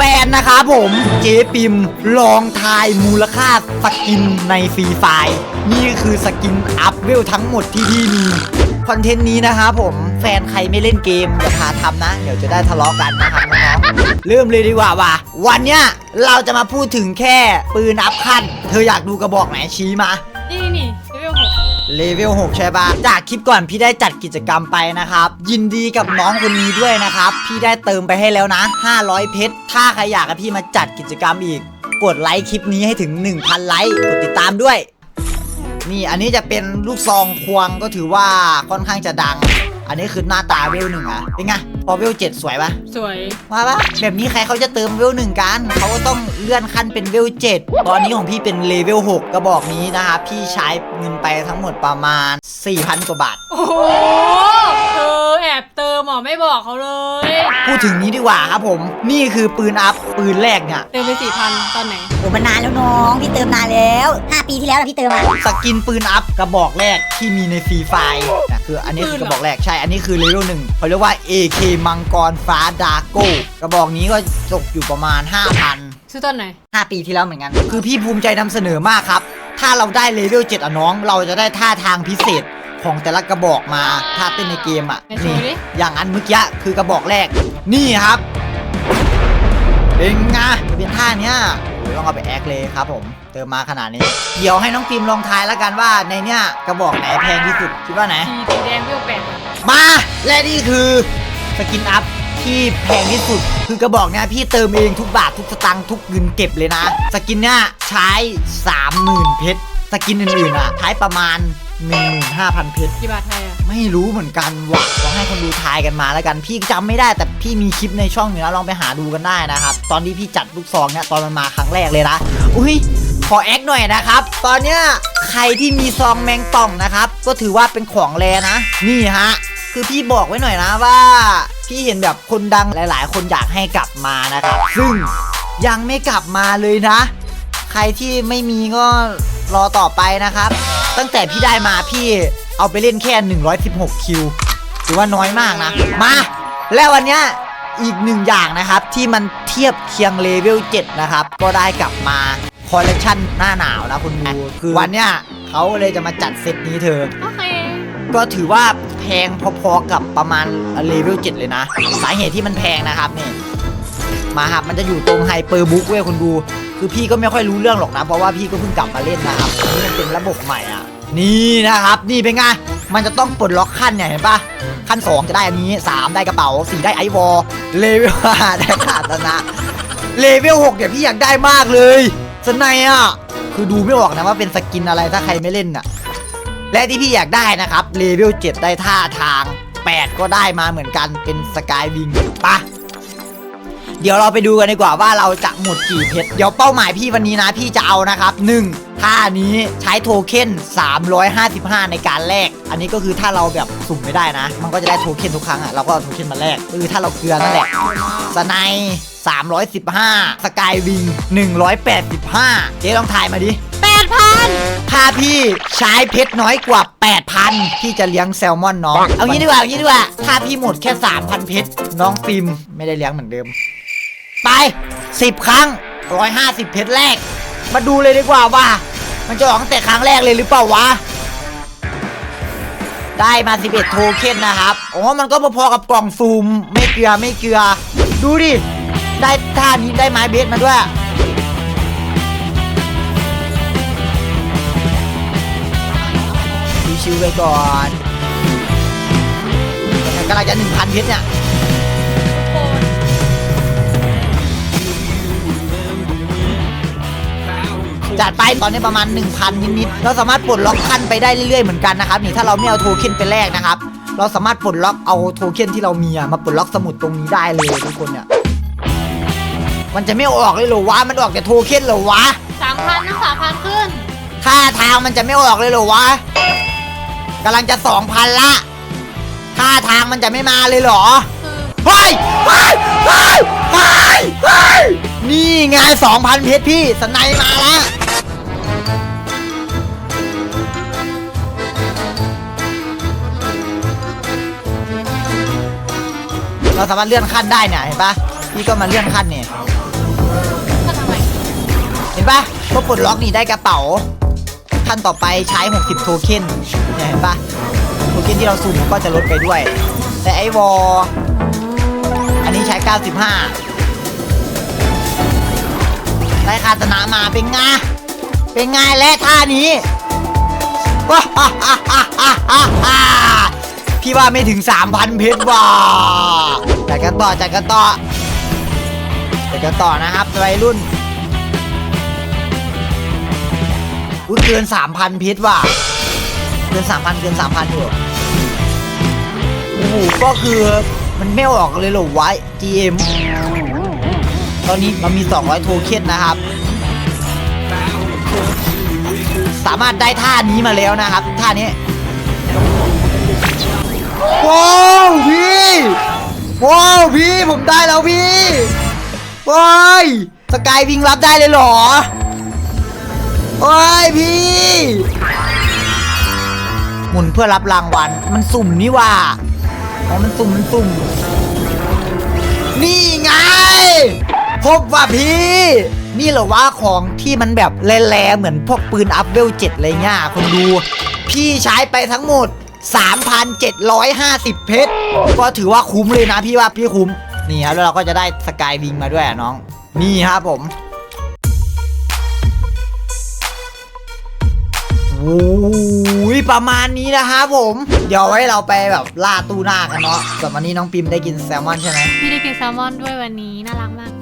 ฟนนะครับผมเจ๊ปิมลองทายมูลค่าสกินในฟรีไฟล์นี่คือสกินอัพเวลทั้งหมดที่พี่มีคอนเทนต์นี้นะครับผมแฟนใครไม่เล่นเกมอย่าพาทำนะ เดี๋ยวจะได้ทะเลาะกันนะครับน้องๆเริ่มเลยดีกว่าว่ะวันเนี้ยเราจะมาพูดถึงแค่ปืนอัพขั้น เธออยากดูกระบอกไหนชี้มานี่นี่ เลเวลหกเลเวล6ใช่ปะจากคลิปก่อนพี่ได้จัดกิจกรรมไปนะครับ ยินดีกับน้องคนนี้ด้วยนะครับ พี่ได้เติมไปให้แล้วนะ 500 เพชร ถ้าใครอยากให้พี่มาจัดกิจกรรมอีก กดไลค์คลิปนี้ให้ถึง 1,000 ไลค์กดติดตามด้วย นี่อันนี้จะเป็นลูกซองควงก็ถือว่าค่อนข้างจะดัง อันนี้คือหน้าตาเวลหนึ่งอะเป็นไงพอเวลเจ็ดสวยปะสวยมาปะแบบนี้ใครเขาจะเติมเวลหนึ่งกันเขาก็ต้องเลื่อนขั้นเป็นเวลเจ็ดตอนนี้ของพี่เป็นเลเวลหกกระบอกนี้นะครับพี่ใช้เงินไปทั้งหมดประมาณ4,000กว่าบาท โอ้โหเธ อแอบเติมหมอไม่บอกเขาเลยพูดถึงนี้ดีกว่าครับผม นี่คือปืนอัพปืนแรกเนี่ยเติมไปสี่พันตอนไหนโอ้มันนานแล้วน้อง พี่เติมนานแล้ว 5 ปีที่แล้วนะพี่เติมมาสกินปืนอัพกระบอกแรกที่มีในฟรีไฟล์นะคืออันนี้คือกระบอกแรกใช่อันนี้คือเลเวลหนึ่งเขาเรียกว่า AK มังกรฟ้าดาโก้กระบอกนี้ก็ตกอยู่ประมาณ 5,000 ซื้อตอนไหน 5 ปีที่แล้วเหมือนกัน คือพี่ภูมิใจนำเสนอมากครับ ถ้าเราได้เลเวล7อะน้อง เราจะได้ท่าทางพิเศษ ของแต่ละกระบอกมาท่าเต้นในเกมอะไหนโชว์ดิอย่างอันเมื่อกี้คือกระบอกแรก นี่ครับเป็นไงเป็นท่าเนี้ยเดี๋ยวต้องเอาไปแอคเลยครับผม เติมมาขนาดนี้ เดี๋ยวให้น้องปิมลองทายแล้วกันว่าในเนี้ยกระบอกไหนแพงที่สุดคิดว่าไหน สีสีแดงเวลแปดพันมาและนี่คือสกินอัพที่แพงที่สุด คือกระบอกเนี้ยพี่เติมเองทุกบาททุกสตังค์ทุกเงินเก็บเลยนะ สกินเนี้ยใช้ 30,000 เพชร สกินอื่นๆอะใช้ประมาณ 15,000เพชรกี่บาทไทยอะ ไม่รู้เหมือนกันว่ะลองให้คนดูทายกันมาแล้วกัน พี่จำไม่ได้แต่พี่มีคลิปในช่องอยู่นะลองไปหาดูกันได้นะครับ ตอนที่พี่จัดลูกซองเนี่ยตอนมันมาครั้งแรกเลยนะ อุ้ยขอแอคหน่อยนะครับ ตอนเนี้ยใครที่มีซองแมงป่องนะครับ ก็ถือว่าเป็นของแรนะ นี่ฮะ คือพี่บอกไว้หน่อยนะว่า พี่เห็นแบบคนดังหลาย ๆ คนอยากให้กลับมานะครับ ซึ่งยังไม่กลับมาเลยนะ ใครที่ไม่มีก็รอต่อไปนะครับ ตั้งแต่พี่ได้มาพี่เอาไปเล่นแค่ 116 คิวถือว่าน้อยมากนะ มา แล้ววันเนี้ยอีกหนึ่งอย่างนะครับที่มันเทียบเคียงเลเวล7นะครับ ก็ได้กลับมาคอลเลคชันหน้าหนาวนะคุณดูคือวันเนี้ยเขาเลยจะมาจัดเซตนี้เธอ โอเค ก็ถือว่าแพงพอๆกับประมาณเลเวล7เลยนะ สาเหตุที่มันแพงนะครับนี่มาครับมันจะอยู่ตรงไฮเปอร์บุ๊กเว้ยคุณดู คือพี่ก็ไม่ค่อยรู้เรื่องหรอกนะ เพราะว่าพี่ก็เพิ่งกลับมาเล่นนะครับอันนี่มันเป็นระบบใหม่อะ นี่นะครับ นี่เป็นไง มันจะต้องปลดล็อกขั้นเนี่ยเห็นปะขั้น 2 จะได้อันนี้ 3 ได้กระเป๋า 4 ได้ไอวอลเลเวล5ได้ขาดนะเลเวล6เนี่ยพี่อยากได้มากเลยสไนยอะ คือดูไม่ออกนะว่าเป็นสกินอะไรถ้าใครไม่เล่นอะ และที่พี่อยากได้นะครับเลเวล7ได้ท่าทาง 8 ก็ได้มาเหมือนกันเป็นสกายวิงปะ เดี๋ยวเราไปดูกันดีกว่าว่าเราจะหมดกี่เพชรเดี๋ยวเป้าหมายพี่วันนี้นะพี่จะเอานะครับ 1. ท่านี้ใช้โทเค็น355 ในการแลกอันนี้ก็คือถ้าเราแบบสุ่มไม่ได้นะ มันก็จะได้โทเค็นทุกครั้งอะเราก็เอาโทเค็นมาแลกก็คือถ้าเราเกลือนั่นแหละสไนด์315 สกายวิง 185 เจ๊ลองทายมาดิแปดพันถ้าพี่ใช้เพชรน้อยกว่า 8,000 พี่จะเลี้ยงแซลมอนน้อง เอางี้ดีกว่า เอางี้ดีกว่า ถ้าพี่หมดแค่ 3,000 เพชรน้องฟิล์มไม่ได้เลี้ยงเหมือนเดิม ไป 10 ครั้ง 150 เพชรแรก มาดูเลยดีกว่าว่า มันจะออกตั้งแต่ครั้งแรกเลยหรือเปล่าวะ ได้มา 11 โทเค็นนะครับโอ๋อมันก็พอๆกับกล่องซูม ไม่เกลือไม่เกลือ ดูดิ ได้ท่านี้ได้ไม้เบสมาด้วยชิวๆไปก่อนกำลังจะหนึ่งพันเพชรเนี่ย จัดไปตอนนี้ประมาณ 1,000 นิดๆเราสามารถปลดล็อกขั้นไปได้เรื่อยๆเหมือนกันนะครับนี่ถ้าเราไม่เอาโทเค็นไปแลกนะครับเราสามารถปลดล็อกเอาโทเค็นที่เรามีอะมาปลดล็อกสมุดตรงนี้ได้เลยทุกคนเนี่ยมันจะไม่ออกเลยเหรอวะมันออกแต่โทเค็นเหรอวะสามพันต้องสามพันขึ้นค่าทางมันจะไม่ออกเลยเหรอวะกำลังจะ2,000ละค่าทางมันจะไม่มาเลยเหรอคือเฮ้ยเฮ้ยเฮ้ยเฮ้ยเฮ้ยนี่ไง2,000เพชรพี่สไนด์มาแล้ว เราสามารถเลื่อนขั้นได้เนี่ยเห็นปะพี่ก็มาเลื่อนขั้นเนี่ยเห็นปะก็ปลดล็อกนี่ได้กระเป๋าขั้นต่อไปใช้ 60 โทเค็นเนี่ยเห็นปะโทเค็นที่เราสุ่มก็จะลดไปด้วย แต่ไอวอลอันนี้ใช้ 95 ได้คาตนะมาเป็นไงเป็นไงและท่านี้ว้าฮ่าฮ่าฮ่าฮ่า พี่ว่าไม่ถึง 3,000 เพชรว่ะจัดกันต่อจัดกันต่อจัดกันต่อนะครับวัยรุ่นอุ้ยเกิน 3,000 เพชรว่ะเกิน 3,000 เกิน 3,000อยู่โอ้โหก็คือมันไม่ออกเลยเหรอวะ GM ตอนนี้มันมี 200 โทเค็นนะครับ สามารถได้ท่านี้มาแล้วนะครับ ท่านี้ ผมได้แล้วพี่ว้ายสกายวิงรับได้เลยเหรอโอ้ยพี่ หมุนเพื่อรับรางวัล มันสุ่มนี่ว่าอ๋อมันสุ่มมันสุ่ม นี่ไง พบว่าพี่ นี่เหรอว่าของที่มันแบบแร่ๆเหมือนพวกปืนอัพเวลเจ็ดอะไรเงี้ยคนดู พี่ใช้ไปทั้งหมด 3,750 เพชร ก็ถือว่าคุ้มเลยนะพี่ว่าพี่คุ้ม นี่ครับแล้วเราก็จะได้สกายวิงมาด้วยอะน้อง นี่ครับผมโอ้ยประมาณนี้นะครับผม เดี๋ยวไว้เราไปแบบล่าตู้หน้ากันเนาะส่วนวันนี้น้องปิมได้กินแซลมอนใช่ไหมพี่ได้กินแซลมอนด้วยวันนี้น่ารักมาก